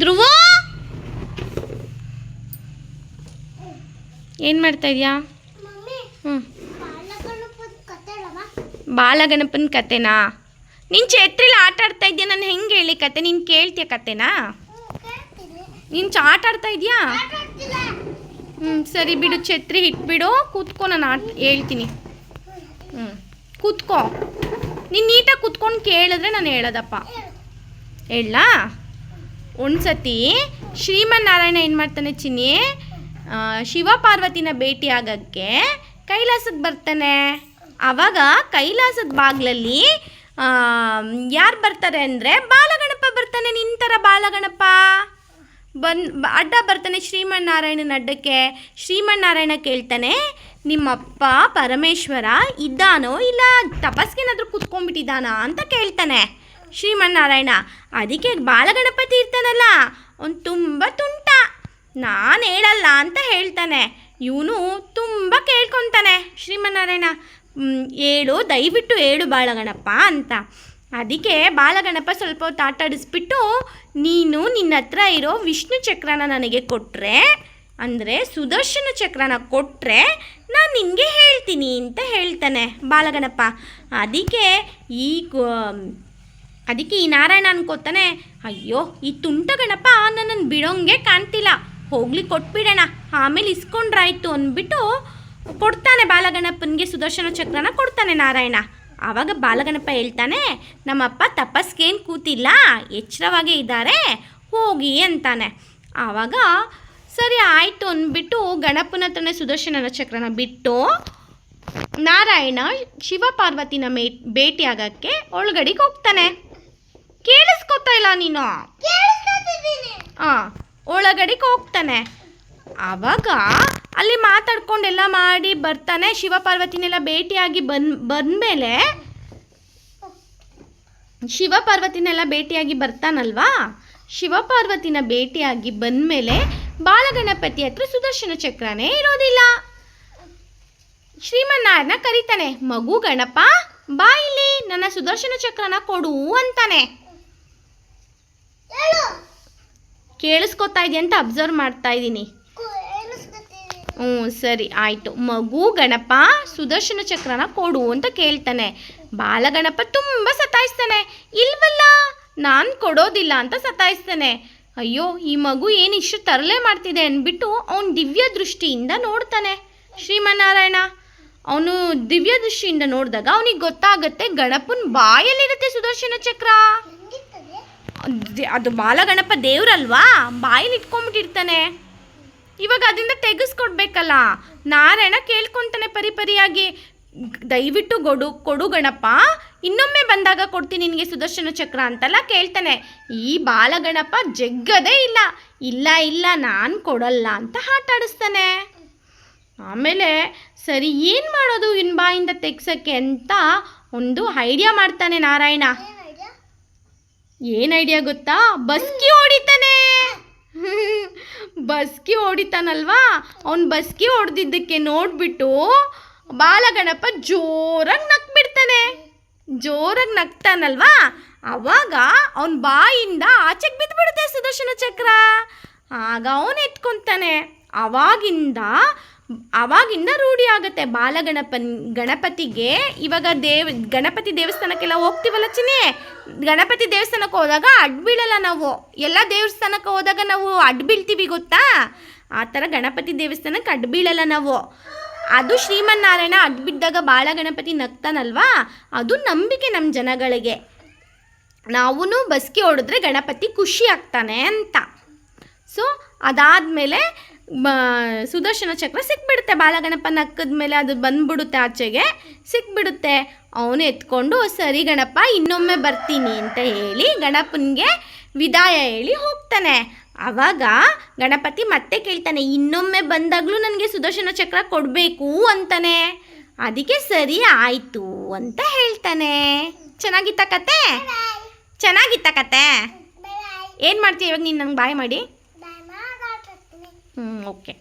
ಧ್ರುವ! ಏನು ಮಾಡ್ತಾ ಇದೀಯಾ? ಹ್ಞೂ ಬಾಲಗಣಪನ ಕತೆನಾ? ನೀನು ಛತ್ರಿಲಿ ಆಟ ಆಡ್ತಾ ಇದೆಯಾ? ನಾನು ಹೆಂಗೆ ಹೇಳಿ ಕತೆ? ನೀನು ಕೇಳ್ತೀಯ ಕತೆನಾ? ನಿನ್ ಆಟ ಆಡ್ತಾ ಇದೆಯಾ? ಹ್ಞೂ ಸರಿ ಬಿಡು ಛತ್ರಿ ಇಟ್ಬಿಡು. ಕೂತ್ಕೊ ನಾನು ಆಟ ಹೇಳ್ತೀನಿ. ಹ್ಞೂ ಕೂತ್ಕೋ. ನೀನು ನೀಟಾಗಿ ಕೂತ್ಕೊಂಡು ಕೇಳಿದ್ರೆ ನಾನು ಹೇಳೋದಪ್ಪ. ಹೇಳ. ಹೇಳಲಾ? ಒಂದ್ಸತಿ ಶ್ರೀಮನ್ನಾರಾಯಣ ಏನು ಮಾಡ್ತಾನೆ ಚಿನ್ನಿ? ಶಿವ ಪಾರ್ವತಿನ ಭೇಟಿ ಆಗಕ್ಕೆ ಕೈಲಾಸಕ್ಕೆ ಬರ್ತಾನೆ. ಆವಾಗ ಕೈಲಾಸದ ಬಾಗ್ಲಲ್ಲಿ ಯಾರು ಬರ್ತಾರೆ ಅಂದರೆ ಬಾಲಗಣಪ ಬರ್ತಾನೆ, ನಿಂತರ ಬಾಲಗಣಪ. ಬನ್, ಅಡ್ಡ ಬರ್ತಾನೆ ಶ್ರೀಮನ್ನಾರಾಯಣನ ಅಡ್ಡಕ್ಕೆ. ಶ್ರೀಮನ್ನಾರಾಯಣ ಕೇಳ್ತಾನೆ, ನಿಮ್ಮಪ್ಪ ಪರಮೇಶ್ವರ ಇದ್ದಾನೋ ಇಲ್ಲ ತಪಸ್ಗೇನಾದರೂ ಕುತ್ಕೊಂಡ್ಬಿಟ್ಟಿದ್ದಾನಾ? ಅಂತ ಕೇಳ್ತಾನೆ. ಶ್ರೀಮನ್ನಾರಾಯಣ. ಅದಕ್ಕೆ ಬಾಲಗಣಪತಿ ಇರ್ತಾನಲ್ಲ ಅವನು ತುಂಬ ತುಂಟ. ನಾನು ಹೇಳಲ್ಲ ಅಂತ ಹೇಳ್ತಾನೆ. ಇವನು ತುಂಬ ಕೇಳ್ಕೊತಾನೆ ಶ್ರೀಮನ್ನಾರಾಯಣ. "ಮ್, ಹೇಳು ದಯವಿಟ್ಟು ಹೇಳು ಬಾಲಗಣಪ್ಪ ಅಂತ. ಅದಕ್ಕೆ ಬಾಲಗಣಪ ಸ್ವಲ್ಪ ಹೊತ್ತು ಆಟಾಡಿಸ್ಬಿಟ್ಟು ನೀನು ನಿನ್ನ ಹತ್ರ ಇರೋ ವಿಷ್ಣು ಚಕ್ರನ ನನಗೆ ಕೊಟ್ಟರೆ ಅಂದರೆ ಸುದರ್ಶನ ಚಕ್ರನ ಕೊಟ್ಟರೆ ನಾನು ನಿನಗೆ ಹೇಳ್ತೀನಿ ಅಂತ ಹೇಳ್ತಾನೆ ಬಾಲಗಣಪ ಅದಕ್ಕೆ ಈ ಅದಕ್ಕೆ ಈ ನಾರಾಯಣ ಅನ್ಕೋತಾನೆ, ಅಯ್ಯೋ, ಈ ತುಂಟ ಗಣಪ ನನ್ನನ್ನು ಬಿಡೋಂಗೆ ಕಾಣ್ತಿಲ್ಲ. ಹೋಗ್ಲಿ, ಕೊಟ್ಬಿಡೋಣ. ಆಮೇಲೆ ಇಸ್ಕೊಂಡ್ರಾಯ್ತು ಅಂದ್ಬಿಟ್ಟು ಕೊಡ್ತಾನೆ ಬಾಲಗಣಪನಿಗೆ ಸುದರ್ಶನ ಚಕ್ರನ ಕೊಡ್ತಾನೆ ನಾರಾಯಣ. ಆವಾಗ ಬಾಲಗಣಪ ಹೇಳ್ತಾನೆ, ನಮ್ಮಪ್ಪ ತಪಸ್ಗೇನು ಕೂತಿಲ್ಲ, ಎಚ್ಚರವಾಗೇ ಇದ್ದಾರೆ, ಹೋಗಿ ಅಂತಾನೆ. ಆವಾಗ ಸರಿ ಆಯಿತು ಅಂದ್ಬಿಟ್ಟು ಗಣಪನ ಹತ್ರನೇ ಸುದರ್ಶನ ಚಕ್ರನ ಬಿಟ್ಟು ನಾರಾಯಣ ಶಿವ ಪಾರ್ವತಿನ ಮೇ ಭೇಟಿಯಾಗಕ್ಕೆ ಒಳಗಡೆಗೆ ಹೋಗ್ತಾನೆ. ನೀನು? ಒಳಗಡೆ ಹಾಂ ಒಳಗಡೆಗೆ ಹೋಗ್ತಾನೆ. ಅವಾಗ ಅಲ್ಲಿ ಮಾತಾಡ್ಕೊಂಡೆಲ್ಲ ಮಾಡಿ ಬರ್ತಾನೆ. ಶಿವ ಪಾರ್ವತಿನೆಲ್ಲ ಭೇಟಿಯಾಗಿ ಬಂದ್ಮೇಲೆ ಶಿವ ಪಾರ್ವತಿನೆಲ್ಲ ಭೇಟಿಯಾಗಿ ಬರ್ತಾನಲ್ವಾ? ಶಿವ ಪಾರ್ವತಿನ ಭೇಟಿಯಾಗಿ ಬಂದಮೇಲೆ ಬಾಲಗಣಪತಿ ಹತ್ರ ಸುದರ್ಶನ ಚಕ್ರನೇ ಇರೋದಿಲ್ಲ. ಶ್ರೀಮನ್ನಾರಾಯಣ ಕರೀತಾನೆ ಮಗು ಗಣಪ ಬಾ ಇಲ್ಲಿ ನನ್ನ ಸುದರ್ಶನ ಚಕ್ರನ ಕೊಡು ಅಂತಾನೆ. ಕೇಳಿಸ್ಕೊತಾ ಇದೆಯಾ ಅಂತ ಅಬ್ಸರ್ವ್ ಮಾಡ್ತಾ ಇದ್ದೀನಿ ಹ್ಞೂ ಸರಿ ಆಯಿತು. ಮಗು ಗಣಪ ಸುದರ್ಶನ ಚಕ್ರನ ಕೊಡು ಅಂತ ಕೇಳ್ತಾನೆ. ಬಾಲಗಣಪ ತುಂಬ ಸತಾಯಿಸ್ತಾನೆ. ಇಲ್ವಲ್ಲ ನಾನು ಕೊಡೋದಿಲ್ಲ ಅಂತ ಸತಾಯಿಸ್ತಾನೆ. ಅಯ್ಯೋ ಈ ಮಗು ಏನು ಇಷ್ಟು ತರಲೆ ಮಾಡ್ತಿದೆ ಅಂದ್ಬಿಟ್ಟು ಅವನು ದಿವ್ಯ ದೃಷ್ಟಿಯಿಂದ ನೋಡ್ತಾನೆ. ಶ್ರೀಮನ್ನಾರಾಯಣ ಅವನು ದಿವ್ಯ ದೃಷ್ಟಿಯಿಂದ ನೋಡಿದಾಗ ಅವನಿಗೆ ಗೊತ್ತಾಗತ್ತೆ ಗಣಪನ ಬಾಯಲ್ಲಿರುತ್ತೆ ಸುದರ್ಶನ ಚಕ್ರ. ಅದ್- ಬಾಲಗಣಪ ದೇವ್ರಲ್ವಾ? ಬಾಯಲ್ಲಿ ಇಟ್ಕೊಂಡ್ಬಿಟ್ಟಿರ್ತಾನೆ ಇವಾಗ ಅದರಿಂದ ತೆಗೆಸ್ಕೊಡ್ಬೇಕಲ್ಲ. ನಾರಾಯಣ ಕೇಳ್ಕೊಂತಾನೆ ಪರಿಪರಿಯಾಗಿ ದಯವಿಟ್ಟು ಕೊಡು ಕೊಡು ಗಣಪ, ಇನ್ನೊಮ್ಮೆ ಬಂದಾಗ ಕೊಡ್ತೀನಿ ನಿನಗೆ ಸುದರ್ಶನ ಚಕ್ರ ಅಂತೆಲ್ಲ ಕೇಳ್ತಾನೆ. ಈ ಬಾಲಗಣಪ ಜಗ್ಗದೇ ಇಲ್ಲ. ಇಲ್ಲ ಇಲ್ಲ, ನಾನು ಕೊಡಲ್ಲ ಅಂತ ಆಟಾಡಿಸ್ತಾನೆ ಆಮೇಲೆ ಸರಿ, ಏನು ಮಾಡೋದು ಇನ್ ಬಾಯಿಂದ ತೆಗ್ಸೋಕ್ಕೆ ಅಂತ ಒಂದು ಐಡಿಯಾ ಮಾಡ್ತಾನೆ ನಾರಾಯಣ. ಏನು ಐಡಿಯಾ ಗೊತ್ತಾ? ಬಸ್ಕಿ ಹೊಡಿತಾನೆ ಬಸ್ಕಿ ಓಡಿತಾನಲ್ವಾ? ಅವ್ನು ಬಸ್ಕಿ ಹೊಡೆದಿದ್ದಕ್ಕೆ ನೋಡ್ಬಿಟ್ಟು ಬಾಲಗಣಪ ಜೋರಾಗಿ ನಕ್ಬಿಡ್ತಾನೆ. ಜೋರಾಗಿ ನಗ್ತಾನಲ್ವಾ ಅವಾಗ ಅವನ ಬಾಯಿಂದ ಆಚೆಗೆ ಬಿದ್ದುಬಿಡುತ್ತೆ ಸುದರ್ಶನ ಚಕ್ರ. ಆಗ ಅವನು ಎತ್ಕೊಂತಾನೆ. ಅವಾಗಿಂದ ಅವಾಗಿಂದ ರೂಢಿ ಆಗುತ್ತೆ ಬಾಲಗಣಪನ್ ಗಣಪತಿಗೆ. ಇವಾಗ ದೇವ್, ಗಣಪತಿ ದೇವಸ್ಥಾನಕ್ಕೆಲ್ಲ ಹೋಗ್ತೀವಲ್ಲ ಚಿನ್ನಿ? ಗಣಪತಿ ದೇವಸ್ಥಾನಕ್ಕೆ ಹೋದಾಗ ಅಡ್ಬೀಳಲ್ಲ ನಾವು. ಎಲ್ಲ ದೇವಸ್ಥಾನಕ್ಕೆ ಹೋದಾಗ ನಾವು ಅಡ್ಬೀಳ್ತೀವಿ ಗೊತ್ತಾ? ಆ ಥರ ಗಣಪತಿ ದೇವಸ್ಥಾನಕ್ಕೆ ಅಡ್ಬೀಳಲ್ಲ ನಾವು. ಅದು ಶ್ರೀಮನ್ನಾರಾಯಣ ಅಡ್ ಬಿದ್ದಾಗ ಬಾಳ ಗಣಪತಿ ನಗ್ತಾನಲ್ವಾ? ಅದು ನಂಬಿಕೆ ನಮ್ಮ ಜನಗಳಿಗೆ. ನಾವೂ ಬಸ್ಗೆ ಹೊಡೆದ್ರೆ ಗಣಪತಿ ಖುಷಿ ಆಗ್ತಾನೆ ಅಂತ. ಸೊ ಅದಾದಮೇಲೆ ಸುದರ್ಶನ ಚಕ್ರ ಸಿಕ್ಬಿಡುತ್ತೆ. ಬಾಲಗಣಪನ ನಕ್ಕದ ಮೇಲೆ ಅದು ಬಂದ್ಬಿಡುತ್ತೆ ಆಚೆಗೆ. ಸಿಕ್ಬಿಡುತ್ತೆ. ಅವನು ಎತ್ಕೊಂಡು, ಸರಿ ಗಣಪ, ಇನ್ನೊಮ್ಮೆ ಬರ್ತೀನಿ ಅಂತ ಹೇಳಿ ಗಣಪನಿಗೆ ವಿದಾಯ ಹೇಳಿ ಹೋಗ್ತಾನೆ. ಆವಾಗ ಗಣಪತಿ ಮತ್ತೆ ಕೇಳ್ತಾನೆ, ಇನ್ನೊಮ್ಮೆ ಬಂದಾಗಲೂ ನನಗೆ ಸುದರ್ಶನ ಚಕ್ರ ಕೊಡಬೇಕು ಅಂತಾನೆ. ಅದಕ್ಕೆ ಸರಿ ಆಯಿತು ಅಂತ ಹೇಳ್ತಾನೆ. ಚೆನ್ನಾಗಿತ್ತ ಕತೆ? ಚೆನ್ನಾಗಿತ್ತ ಕತೆ? ಏನು ಮಾಡ್ತೀಯ ಇವಾಗ ನೀನು ನಂಗೆ ಬಾಯ್ ಮಾಡಿ? ಬಾಯ್ ಮಾತಾಡ್ತೀನಿ ಹ್ಞೂ ಓಕೆ